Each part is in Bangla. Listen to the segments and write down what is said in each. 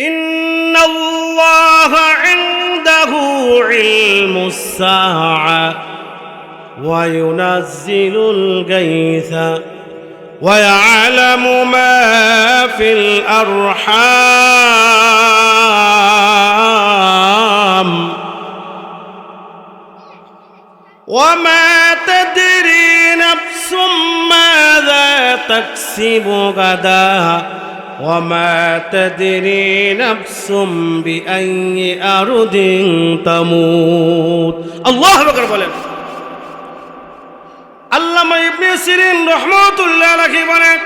إن الله عنده علم الساعة وينزل الغيث ويعلم ما في الأرحام وما تدري نفس ماذا تكسب غدا وما تدري نفس بأي أرض تموت الله أكبر বলেন আল্লামা ইবনে সিরিন রহমতুল্লাহ আলাইহি বলেন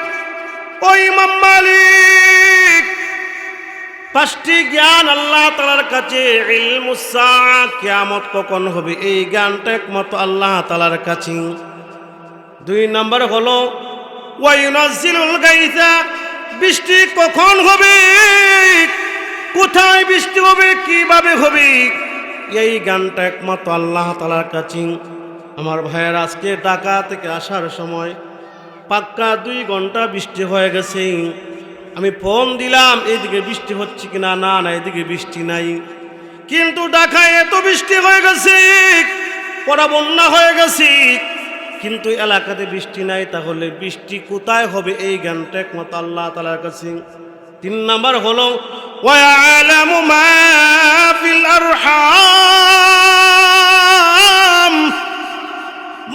ওই ইমাম মালিক পাঁচটি জ্ঞান আল্লাহ তালার কাছে ইলমুসা কিয়ামত কখন হবে এই জ্ঞানটা একমাত্র আল্লাহ তালার কাছে দুই নম্বর হলো ওয়াইনাজিলুল গাইসা বৃষ্টি কখন হবে? কোথায় বৃষ্টি হবে? কীভাবে হবে? এই গানটা একমাত্র আল্লাহ তালার কাছে। আমার ভাইয়ের আজকে ঢাকা থেকে আসার সময় পাক্কা দুই ঘণ্টা বৃষ্টি হয়ে গেছে। আমি ফোন দিলাম এইদিকে বৃষ্টি হচ্ছে কিনা? না না, এদিকে বৃষ্টি নাই। কিন্তু ঢাকায় এত বৃষ্টি হয়ে গেছে, পড়া বন্যা হয়ে গেছে। কিন্তু এলাকাতে বৃষ্টি নাই, তাহলে বৃষ্টি কোথায় হবে? এই জ্ঞানটা একমাত্র আল্লাহ তালার কাছে। তিন নাম্বার হলো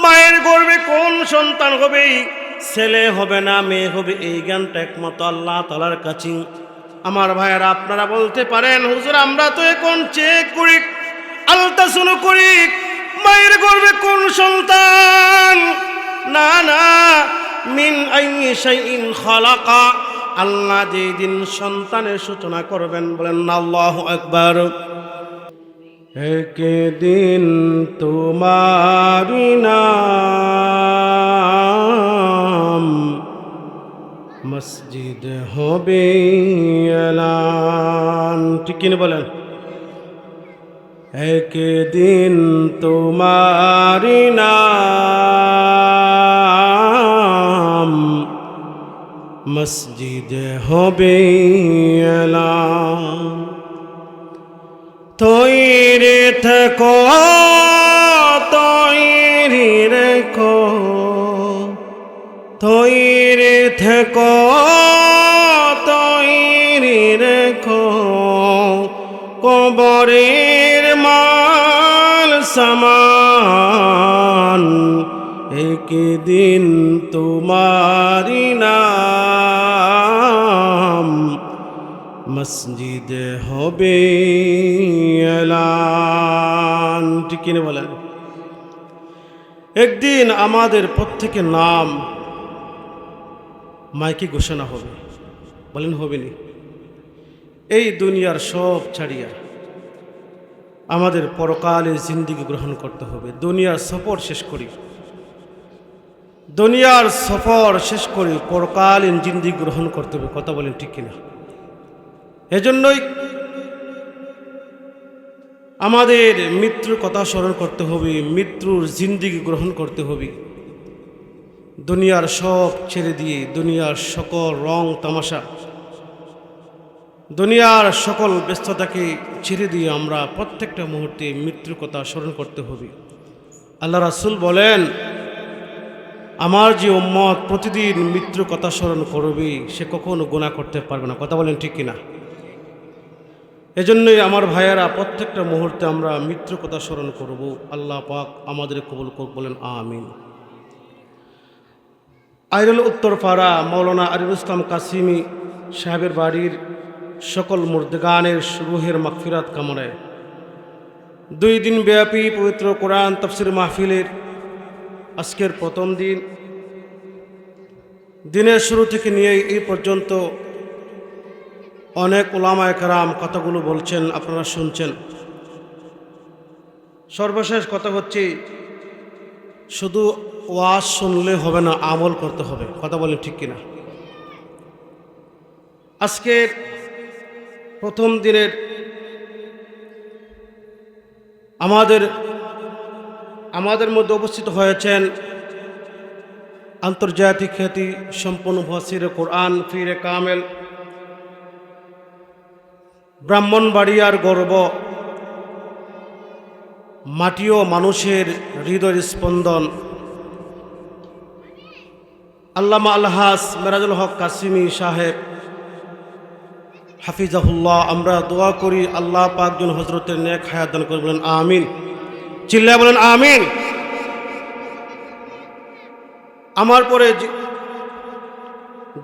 মায়ের গর্বে কোন সন্তান হবে? ছেলে হবে না, মেয়ে হবে? এই জ্ঞানটা একমাত্র আল্লাহ তালার কাছে। আমার ভাইয়েরা, আপনারা বলতে পারেন, হুজুর, আমরা তো এখন চেক করি আলতাশুনো করি। মায়ের গর্বে কোন সন্তান? না না। মিন আইনি খালাকা। আল্লাহ যেই দিন সন্তানের সূচনা করবেন বলেন, আল্লাহ একবার একদিন তোমারি মসজিদ হবে ঠিক কিনে বলেন? একদিন তোমারি নাম মসজিদ হবে তৈরি থেকো, তৈরি রেখো। তৈরি থেকো, তৈরি রেখো। কবরের মাল সমান একদিন তোমারি নাম। মসজিদ হবে ঠিক কিনে বলেন? একদিন আমাদের প্রত্যেকের নাম মাইকে ঘোষণা হবে। বলেন হবে নি এই দুনিয়ার সব ছাড়িয়া। আমাদের পরকালে জিন্দিগি গ্রহণ করতে হবে। দুনিয়ার সফর শেষ করি। দুনিয়ার সফর শেষ করে পরকালীন জিন্দিগি গ্রহণ করতে হবে। কথা বলেন ঠিক কিনা? এজন্যই আমাদের মৃত্যুর কথা স্মরণ করতে হবে, মৃত্যুর জিন্দিগি গ্রহণ করতে হবে। দুনিয়ার সব ছেড়ে দিয়ে দুনিয়ার সকল রং, তামাশা দুনিয়ার সকল ব্যস্ততাকে ছেড়ে দিয়ে আমরা প্রত্যেকটা মুহূর্তে মৃত্যুর কথা স্মরণ করতে হবে। আল্লাহ রাসুল বলেন, আমার যে উম্মত প্রতিদিন মৃত্যুর কথা স্মরণ করবে, সে কখনো গুণা করতে পারবে না। কথা বলেন ঠিক কিনা? এজন্যই আমার ভাইয়েরা, প্রত্যেকটা মুহূর্তে আমরা মৃত্যুর কথা স্মরণ করব। আল্লাহ পাক আমাদের কবুল করুক, বলেন আমিন। আইরুল উত্তরপাড়া মৌলানা আরিফুল ইসলাম কাসিমি সাহেবের বাড়ির সকল মুর্দগানের রুহের মাগফিরাত কামনায়। দুই দিন ব্যাপী পবিত্র কোরআন তফসির মাহফিলের আজকের প্রথম দিন। দিনের শুরু থেকে নিয়ে এই পর্যন্ত অনেক ওলামা কারাম কথাগুলো বলছেন, আপনারা শুনছেন। সর্বশেষ কথা হচ্ছে, শুধু ওয়াজ শুনলে হবে না, আমল করতে হবে। কথা বলেন ঠিক কিনা? আজকের প্রথম দিনের আমাদের আমাদের মধ্যে উপস্থিত হয়েছেন আন্তর্জাতিক খ্যাতি সম্পন্ন ফসির কোরআন ফিরে কামেল, ব্রাহ্মণবাড়িয়ার গর্ব, মাটিও মানুষের হৃদয় স্পন্দন। আল্লামা আলহাস মেরাজুল হক কাসিমি সাহেব হাফিজাহুল্লাহ, আমরা দোয়া করি আল্লাহ পাকজন হজরতের নেক হায়াত দান করে বলেন, আমিন। চিল্লায় বলেন, আমিন। আমার পরে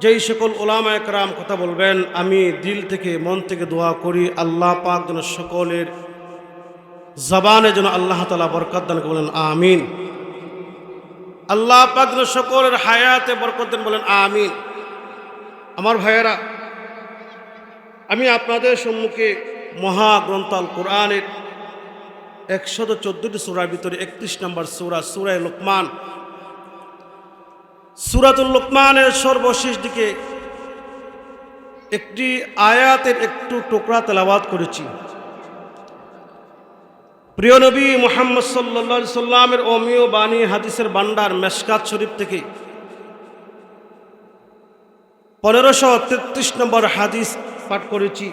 যেই সকল ওলামা একরাম কথা বলবেন, আমি দিল থেকে মন থেকে দোয়া করি, আল্লাহ পাক যেন সকলের জবানে যেন আল্লাহ তালা বরকত দান বলেন, আমিন। আল্লাহ পাক যেন সকলের হায়াতে বরকত দেন বলেন, আমিন। আমার ভাইয়েরা আমি আপনাদের সম্মুখে মহাগ্রন্থ আল কোরআনের একশত চোদ্দটি সুরার ভিতরে একত্রিশ নম্বর সুরা, সুরায় লোকমান। সুরাতুল লোকমানের সর্বশেষ দিকে একটি আয়াতের একটু টোকরা তেলাবাদ করেছি। প্রিয় নবী মোহাম্মদ সাল্লা সাল্লামের অমীয় বাণী, হাদিসের বান্ডার মেশকাত শরীফ থেকে পনেরোশো তেত্রিশ নম্বর হাদিস পাঠ করেছি।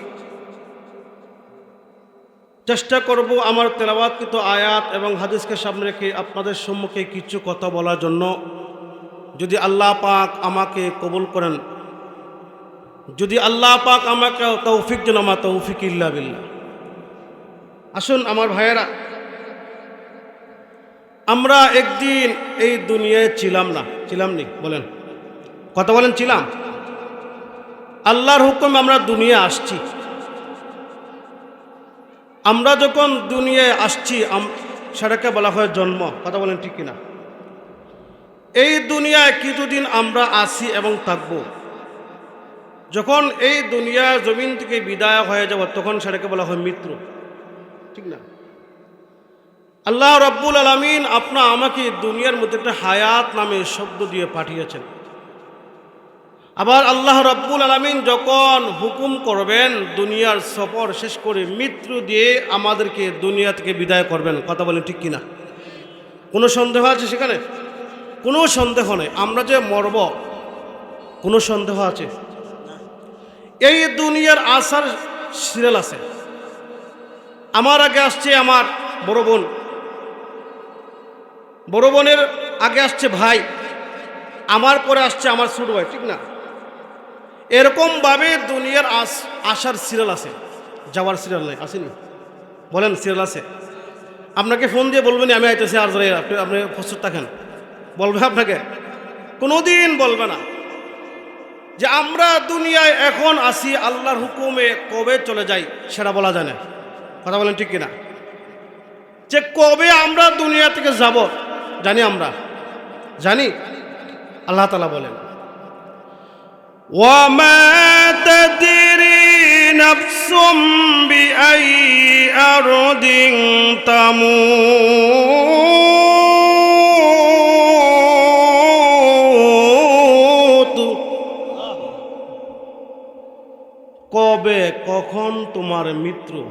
চেষ্টা করব আমার তেলাবাদকৃত আয়াত এবং হাদিসকে সামনে রেখে আপনাদের সম্মুখে কিছু কথা বলার জন্য। যদি আল্লাহ পাক আমাকে কবুল করেন, যদি আল্লাহ পাক আমাকে তৌফিক আমার তৌফিক ইল্লা বিল্লাহ। আসুন আমার ভাইয়েরা, আমরা একদিন এই দুনিয়ায় ছিলাম না। ছিলাম নি, বলেন। কথা বলেন, ছিলাম? আল্লাহর হুকুমে আমরা দুনিয়া আসছি। আমরা যখন দুনিয়ায় আসছি সেটাকে বলা হয় জন্ম। কথা বলেন ঠিক কিনা? এই দুনিয়ায় কিছুদিন আমরা আসি এবং থাকব। যখন এই দুনিয়া জমিন থেকে বিদায় হয়ে যাব, তখন সেটাকে বলা হয় মৃত্যু। ঠিক না? আল্লাহ রব্বুল আলমিন আপনা আমাকে দুনিয়ার মধ্যে একটা হায়াত নামে শব্দ দিয়ে পাঠিয়েছেন। আবার আল্লাহ রব্বুল আলমিন যখন হুকুম করবেন, দুনিয়ার সফর শেষ করে মৃত্যু দিয়ে আমাদেরকে দুনিয়া থেকে বিদায় করবেন, কথা বলেন ঠিক কিনা? কোনো সন্দেহ আছে সেখানে? কোনো সন্দেহ নেই। আমরা যে মরব, কোনো সন্দেহ আছে? এই দুনিয়ার আসার সিরিয়াল আছে। আমার আগে আসছে আমার বড় বোন। বড় বোনের আগে আসছে ভাই। আমার পরে আসছে আমার ছোট ভাই, ঠিক না? এরকমভাবে দুনিয়ার আস আসার সিরিয়াল আছে। যাওয়ার সিরিয়াল নেই, আসেনি। বলেন সিরিয়াল আছে। আপনাকে ফোন দিয়ে বলবেন আমি আইতেছি আর ধরে আপনি আপনি প্রস্তুত থাকেন বলবে আপনাকে? কোনোদিন বলবে না। যে আমরা দুনিয়ায় এখন আসি আল্লাহর হুকুমে কবে চলে যাই সেটা বলা যায় না। কথা বলেন ঠিক কিনা? যে কবে আমরা দুনিয়া থেকে যাব, জানি আমরা। জানি? আল্লাহ তালা বলেন। وما تدري نفس بأي أرض تموت কবে কখন তোমার মৃত্যু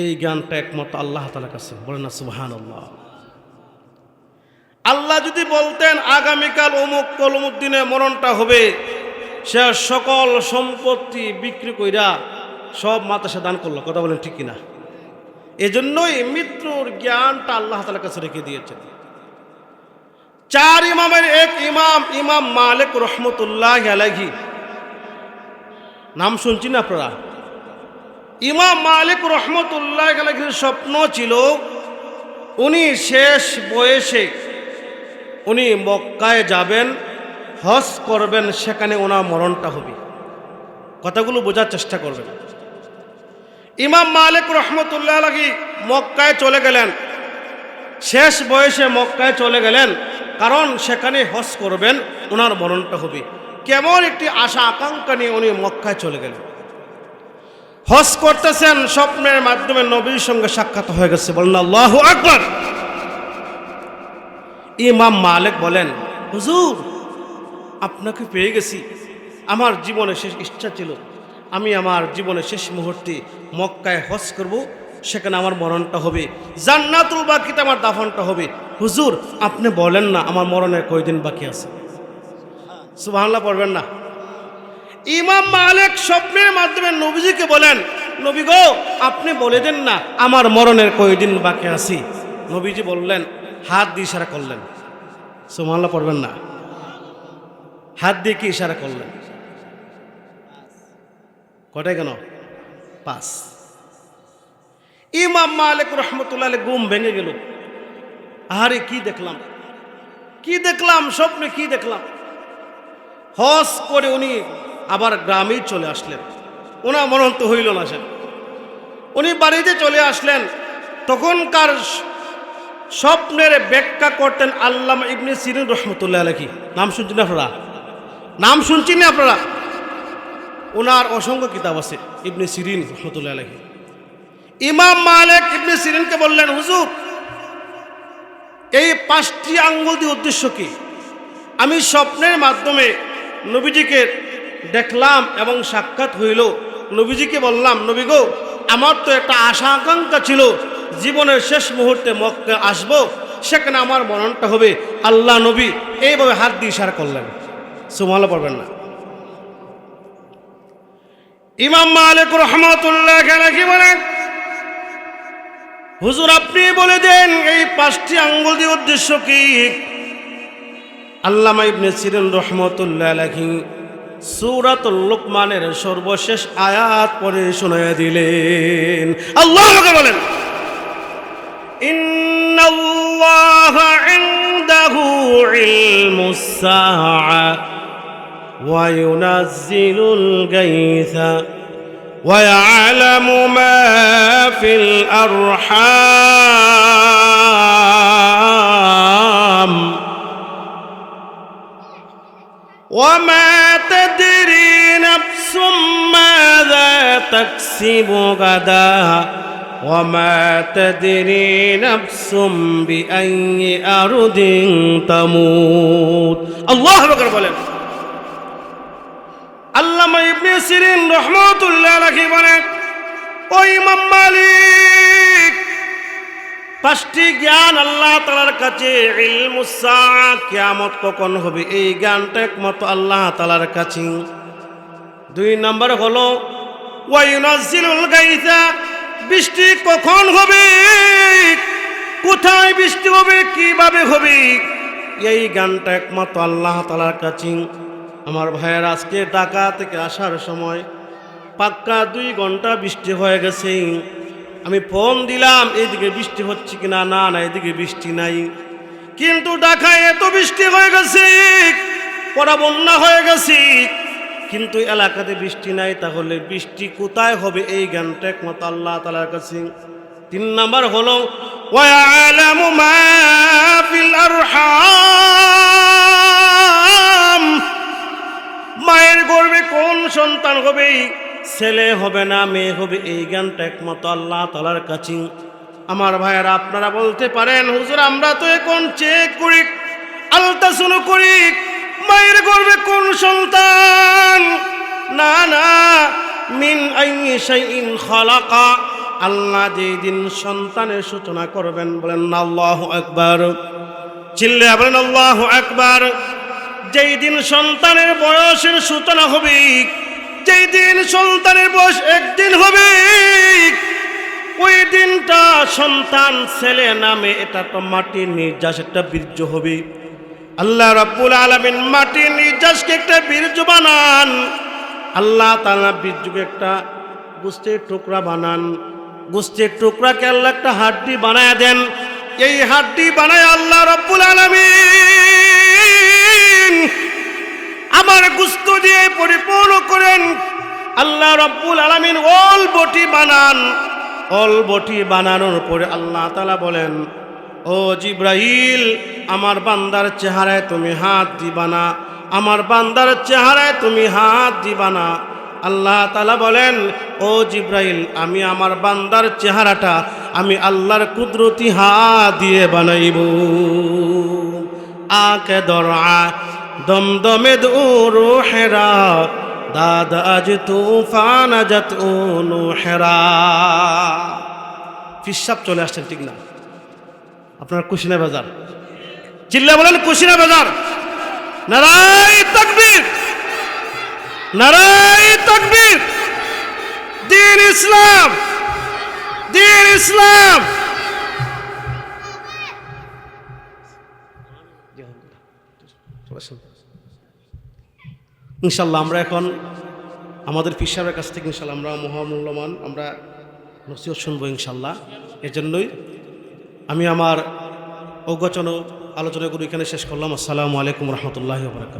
এই জ্ঞানটা একমাত্র আল্লাহ তালার কাছে বলেন না সুবহান আল্লাহ আল্লাহ যদি বলতেন আগামীকাল অমুক কল অমুক দিনে মরণটা হবে সে সকল সম্পত্তি বিক্রি কইরা সব মাতাসে দান করল। কথা বলেন ঠিক কিনা? এজন্যই মৃত্যুর জ্ঞানটা আল্লাহ তালার কাছে রেখে দিয়েছেন। চার ইমামের এক ইমাম ইমাম মালিক রহমতুল্লাহ আলাইহি। নাম শুনছি না আপনারা? ইমাম মালিক রহমতুল্লাহ আলাইহির স্বপ্ন ছিল, উনি শেষ বয়সে উনি মক্কায় যাবেন হজ করবেন, সেখানে ওনার মরণটা হবে। কথাগুলো বোঝার চেষ্টা করবেন। ইমাম মালিক রহমতুল্লাহ লাগি মক্কায় চলে গেলেন। শেষ বয়সে মক্কায় চলে গেলেন, কারণ সেখানে হজ করবেন, ওনার মরণটা হবে। কেমন একটি আশা, আকাঙ্ক্ষা নিয়ে উনি মক্কায় চলে গেলেন। হজ করতেছেন, স্বপ্নের মাধ্যমে নবীর সঙ্গে সাক্ষাৎ হয়ে গেছে। বলেন, আল্লাহ আকবর! ইমাম মালিক বলেন, হুজুর আপনাকে পেয়ে গেছি। আমার জীবনে শেষ ইচ্ছা ছিল। আমি আমার জীবনের শেষ মুহূর্তে মক্কায় হজ করব, সেখানে আমার মরণটা হবে। জান্নাতুল বাকিতে আমার দাফনটা হবে। হুজুর, আপনি বলেন না আমার মরণের কয়দিন বাকি আছে? সুবহানাল্লাহ পড়বেন না। ইমাম মালিক স্বপ্নের মাধ্যমে নবীজিকে বলেন, নবী গো, আপনি বলে দেন না আমার মরণের কয়দিন বাকি আছি? নবীজি বললেন, হাত দিয়ে ইশারা করলেন। সুমাল্লা পড়বেন না। হাত দিয়ে কি ইশারা করলেন? কটায় কেন? পাঁচ। ইমাম মালিক রহমতুল্লাহ গুম ভেঙে গেল। আহারে, কি দেখলাম? কি দেখলাম? স্বপ্নে কি দেখলাম? হস করে উনি আবার গ্রামেই চলে আসলেন। ওনার মরণ তো হইল না সে উনি বাড়িতে চলে আসলেন। তখনকার স্বপ্নের ব্যাখ্যা করতেন আল্লামা ইবনে সিরিন রহমতুল্লাহ আলকি নাম শুনছেন আপনারা? নাম শুনছেন না আপনারা? ওনার অসংখ্য কিতাব আছে, ইবনে সিরিন রহমতুল্লাহ আলহি ইমাম মালিক ইবনে সিরিনকে বললেন, হুজুর, এই পাঁচটি আঙ্গুল দিয়ে উদ্দেশ্য কি? আমি স্বপ্নের মাধ্যমে নবীজিকে দেখলাম এবং সাক্ষাৎ হইল। নবীজিকে বললাম, নবী গো, আমার তো একটা আশা আকাঙ্ক্ষা ছিল, জীবনের শেষ মুহূর্তে মক্কে আসব, সেখানে আমার মরণটা হবে। আল্লাহ নবী এইভাবে হাত দিয়ে ইশারা করলেন। সুমালা পড়বেন না। ইমাম মালিক রহমতুল্লাহ কি বলেন, হুজুর, আপনি বলে দেন, এই পাঁচটি আঙ্গুল দিয়ে উদ্দেশ্য কি? আল্লামা ইবনে সিরিন রহমতুল্লাহ আলাইহি সূরাতুল লুকমানের সর্বশেষ আয়াত পড়ে শোনায় দিলেন। আল্লাহ আমাকে বলেন, ইন্নাল্লাহ ইনদাহু ইলমুস সাআ। وينزل الغيث ويعلم ما في الأرحام. وما تدري نفس ماذا تكسب غدا. وما تدري نفس بأي أرض تموت. الله أكبر আল্লামা ইবনে সিরিন রহমতুল্লাহ বলেন, ও মালিক, পাঁচটি জ্ঞান আল্লাহ তালার কাছে ইলমুসা কিয়ামত কখন হবে? এই জ্ঞানটা একমাত্র আল্লাহ তালার কাছে। দুই নম্বর হলো ওয়াইনাজিলুল গাইসা, বৃষ্টি কখন হবে? কোথায় বৃষ্টি হবে? কীভাবে হবে? এই গানটা একমাত্র আল্লাহ তালার কাছে। আমার ভাইয়ের আজকে ঢাকা থেকে আসার সময় পাক্কা দুই ঘণ্টা বৃষ্টি হয়ে গেছে। আমি ফোন দিলাম এইদিকে বৃষ্টি হচ্ছে কিনা? না না না এদিকে বৃষ্টি নাই। কিন্তু ঢাকায় এত বৃষ্টি হয়ে গেছে, পড়া বন্যা হয়ে গেছে। কিন্তু এলাকাতে বৃষ্টি নাই, তাহলে বৃষ্টি কোথায় হবে? এই জ্ঞানটা একমাত্র আল্লাহ তালার কাছে। তিন নাম্বার হলো ওয়ালামু মা ফিল আরহাম। মায়ের গর্বে কোন সন্তান হবে? ছেলে হবে না, মেয়ে হবে, এই জ্ঞানটা একমত আল্লাহ তালার কাছে। আমার ভাইয়েরা, আপনারা বলতে পারেন, হুজুর, আমরা তো এখন চেক করি আলতাশুনো করি, মায়ের গর্বে কোন সন্তান? না না, মিন আইনি খালাকা। আল্লাহ যেই দিন সন্তানের সূচনা করবেন, বলেন আল্লাহ একবার চিল্লে বলেন আল্লাহ আকবার। যেই দিন সন্তানের বয়সের সূচনা হবে, যেই দিন সন্তানের বয়স একদিন হবে, ওই দিনটা সন্তান ছেলে নামে এটা তো মাটির নির্যাস, একটা বীর্য হবে। আল্লাহ রাব্বুল আলামিন মাটির নির্যাসকে একটা বীর্য বানান। আল্লাহ তাআলা বীর্যকে একটা গোস্তের টুকরা বানান। গোস্তের টুকরাকে আল্লাহ একটা হাড্ডি বানায় দেন। এই হাড্ডি বানায় আল্লাহ রাব্বুল আলামিন আমার গুস্ত দিয়ে পরিপূর্ণ করেন। আল্লাহ রব্বুল আলামিন অল বটি বানান। অল বটি বানানোর পরে আল্লাহ তালা বলেন, ও জিব্রাহিল আমার বান্দার চেহারায় তুমি হাত দিবা না। আমার বান্দার চেহারায় তুমি হাত দিবা না। আল্লাহ তালা বলেন, ও জিব্রাইল, আমি আমার বান্দার চেহারাটা আমি আল্লাহর কুদরতি হাত দিয়ে বানাইব। আকে দরা দমদমে দু হেরা, দাদ আজ তুফান আজাত অনু হেরা। ফিসাব চলে আসছেন ঠিক না। আপনার কুশিনা বাজার। চিল্লা বলেন কুশিনা বাজার। নারাই তকবীর। নারাই তকবীর। দিন ইসলাম। দিন ইসলাম। ইনশাল্লাহ আমরা এখন আমাদের ফিসারের কাছ থেকে ইনশাল্লাহ আমরা মহামূল্যমান আমরা নসিহত শুনব ইনশাল্লাহ। এর জন্যই আমি আমার অজ্ঞাচন আলোচনাগুলো এখানে শেষ করলাম। আসসালামু আলাইকুম রহমতুল্লাহ বরাকাত